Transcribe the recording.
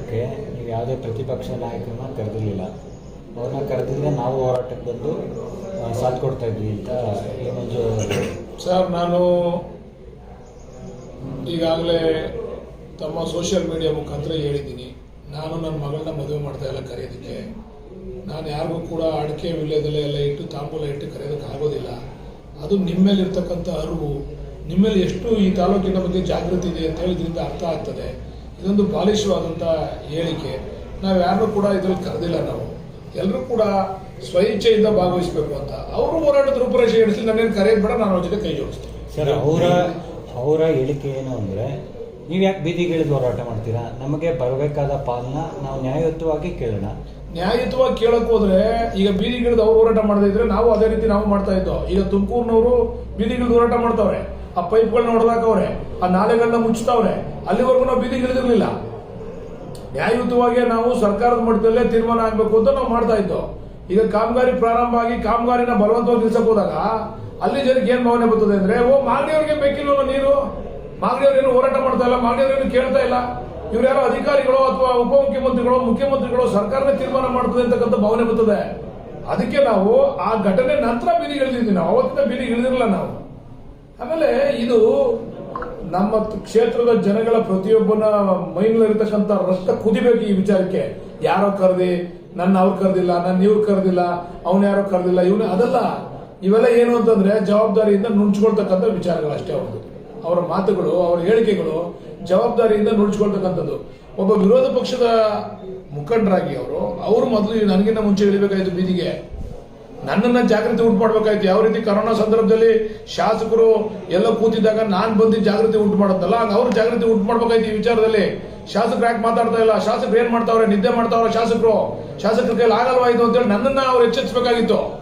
ಹೋರಾಟಕ್ಕೆ ನೀವು ಯಾವುದೇ ಪ್ರತಿಪಕ್ಷ ನಾಯಕರನ್ನ ಕರೆದಿರಲಿಲ್ಲ. ಅವ್ರನ್ನ ಕರೆದಿದ್ರೆ ನಾವು ಹೋರಾಟಕ್ಕೆ ಬಂದು ಸಾಥ್ ಕೊಡ್ತಾ ಇದ್ವಿ ಅಂತ ಏನೊಂದು ಸರ್, ನಾನು ಈಗಾಗಲೇ ತಮ್ಮ ಸೋಷಿಯಲ್ ಮೀಡಿಯಾ ಮುಖಾಂತರ ಹೇಳಿದ್ದೀನಿ. ನಾನು ನನ್ನ ಮಗಳನ್ನ ಮದುವೆ ಮಾಡ್ತಾ ಇಲ್ಲ ಕರೆಯೋದಕ್ಕೆ. ನಾನು ಯಾರಿಗೂ ಕೂಡ ಅಡಿಕೆ ವಿಳ್ಯದೆಲೆ ಎಲ್ಲ ಇಟ್ಟು ತಾಂಬೂಲ ಇಟ್ಟು ಕರೆಯೋದಕ್ಕೆ ಆಗೋದಿಲ್ಲ. ಅದು ನಿಮ್ಮೇಲಿರ್ತಕ್ಕಂಥ ಅರಿವು. ನಿಮ್ಮಲ್ಲಿ ಎಷ್ಟು ಈ ತಾಲೂಕಿನ ಬಗ್ಗೆ ಜಾಗೃತಿ ಇದೆ ಅಂತ ಹೇಳಿದ್ರಿಂದ ಅರ್ಥ ಆಗ್ತದೆ. ಇದೊಂದು ಬಾಲಿಶವಾದಂಥ ಹೇಳಿಕೆ. ನಾವು ಯಾರನ್ನೂ ಕೂಡ ಇದ್ರಲ್ಲಿ ಕರೆದಿಲ್ಲ ನಾವು. ಎಲ್ಲರೂ ಕೂಡ ಸ್ವಇಚ್ಛೆಯಿಂದ ಭಾಗವಹಿಸಬೇಕು ಅಂತ. ಅವರು ಹೋರಾಟದ ರೂಪರೇಷೆ ಹಿಡಿಸಿ ನನ್ನೇನು ಕರೆಯೋದು ಬೇಡ ನಾನು ಅವ್ರ ಜೊತೆ ಕೈ ಜೋಡಿಸ್ತೀನಿ. ಸರ್ ಅವರ ಅವರ ಹೇಳಿಕೆ ಏನು ಅಂದರೆ ನೀವು ಯಾಕೆ ಬೀದಿಗಿಳಿದು ಹೋರಾಟ ಮಾಡ್ತೀರಾ? ನಮಗೆ ಬರಬೇಕಾದ ಪಾಲನ ನಾವು ನ್ಯಾಯಯುತವಾಗಿ ಕೇಳೋಣ. ನ್ಯಾಯಯುತವಾಗಿ ಕೇಳಕ್ಕೆ ಹೋದ್ರೆ ಈಗ ಬೀದಿಗಿಳಿದು ಅವ್ರು ಹೋರಾಟ ಮಾಡದೇ ಇದ್ರೆ ನಾವು ಅದೇ ರೀತಿ ನಾವು ಮಾಡ್ತಾ ಇದ್ದೋ. ಈಗ ತುಮಕೂರಿನವರು ಬೀದಿಗಿಳಿದು ಹೋರಾಟ ಮಾಡ್ತಾವ್ರೆ. ಆ ಪೈಪ್ಗಳನ್ನ ಹೊಡೆದಾಕವ್ರೆ ಆ ನಾಲೆಗಳನ್ನ ಮುಚ್ಚುತ್ತವ್ರೆ, ಅಲ್ಲಿವರೆಗೂ ನಾವು ಬೀದಿಗಿಳಿದಿರ್ಲಿಲ್ಲ ನ್ಯಾಯಯುತವಾಗಿ ನಾವು ಸರ್ಕಾರದ ಮಟ್ಟದಲ್ಲೇ ತೀರ್ಮಾನ ಆಗ್ಬೇಕು ಅಂತ ನಾವು ಮಾಡ್ತಾ ಇದ್ದೋ. ಈಗ ಕಾಮಗಾರಿ ಪ್ರಾರಂಭ ಆಗಿ ಕಾಮಗಾರಿನ ಬಲವಂತವಾಗಿ ನಿಲ್ಸಕ್ ಹೋದಾಗ, ಅಲ್ಲಿ ಜನಕ್ಕೆ ಏನ್ ಭಾವನೆ ಬರ್ತದೆ ಅಂದ್ರೆ, ಓ, ಮಾಗಡಿಯವ್ರಿಗೆ ಬೇಕಿಲ್ವಲ್ಲ ನೀರು? ಮಾಗಡಿಯವ್ರೇನು ಹೋರಾಟ ಮಾಡ್ತಾ ಇಲ್ಲ ಮಾಗಡಿಯವ್ರೇನು ಕೇಳ್ತಾ ಇಲ್ಲ? ಇವ್ರು ಯಾರೋ ಅಧಿಕಾರಿಗಳು ಅಥವಾ ಉಪಮುಖ್ಯಮಂತ್ರಿಗಳು, ಮುಖ್ಯಮಂತ್ರಿಗಳು ಸರ್ಕಾರನೇ ತೀರ್ಮಾನ ಮಾಡ್ತದೆ ಅಂತಕ್ಕಂಥ ಭಾವನೆ ಬರ್ತದೆ. ಅದಕ್ಕೆ ನಾವು ಆ ಘಟನೆ ನಂತರ ಬೀದಿಗಿಳಿದಿದ್ವಿ ನಾವು ಅವತ್ತಿನ ಬೀದಿಗಿಳಿದಿರಲ್ಲ ನಾವು. ಆಮೇಲೆ ಇದು ನಮ್ಮ ಕ್ಷೇತ್ರದ ಜನಗಳ ಪ್ರತಿಯೊಬ್ಬನ ಮೈನಲ್ಲಿರ್ತಕ್ಕಂಥ ರಕ್ತ ಕುದಿಬೇಕು ಈ ವಿಚಾರಕ್ಕೆ. ಯಾರೋ ಕರೆದಿ, ನನ್ನ ಅವ್ರು ಕರೆದಿಲ್ಲ, ನನ್ನ ಇವ್ರು ಕರೆದಿಲ್ಲ, ಅವನು ಯಾರೋ ಕರೆದಿಲ್ಲ, ಇವನು ಅದಲ್ಲ ಇವೆಲ್ಲ ಏನು ಅಂತಂದ್ರೆ ಜವಾಬ್ದಾರಿಯಿಂದ ನುಣ್ಚಿಕೊಳ್ತಕ್ಕಂಥ ವಿಚಾರಗಳು ಅಷ್ಟೇ ಅವ್ರದ್ದು. ಅವರ ಮಾತುಗಳು, ಅವರ ಹೇಳಿಕೆಗಳು ಜವಾಬ್ದಾರಿಯಿಂದ ನುಡ್ಸ್ಕೊಳ್ತಕ್ಕಂಥದ್ದು ಒಬ್ಬ ವಿರೋಧ ಪಕ್ಷದ ಮುಖಂಡರಾಗಿ ಅವರು ಅವರು ಮೊದಲು ನನಗಿನ್ನ ಮುಂಚೆ ಇಳಿಬೇಕಾಯಿತು ಬೀದಿಗೆ. ನನ್ನನ್ನ ಜಾಗೃತಿ ಉಂಟು ಯಾವ ರೀತಿ ಕರೋನಾ ಸಂದರ್ಭದಲ್ಲಿ ಶಾಸಕರು ಎಲ್ಲ ಕೂತಿದ್ದಾಗ ನಾನು ಬಂದು ಜಾಗೃತಿ ಉಂಟು ಮಾಡುತ್ತಲ್ಲ ಅವ್ರ ಅವ್ರು ಜಾಗೃತಿ ಉಂಟು ಮಾಡ್ಬೇಕಾಯ್ತು ಈ ವಿಚಾರದಲ್ಲಿ. ಶಾಸಕರು ಯಾಕೆ ಮಾತಾಡ್ತಾ ಇಲ್ಲ? ಶಾಸಕರು ಏನ್ ಮಾಡ್ತಾವ್ರೆ? ನಿದ್ದೆ ಮಾಡ್ತಾವ್ರೆ ಶಾಸಕರು? ಶಾಸಕರ ಕೈಲಿ ಆಗಲ್ವಾ ಇದು ಅಂತೇಳಿ ನನ್ನನ್ನ ಅವ್ರು ಎಚ್ಚರಿಸಬೇಕಾಗಿತ್ತು.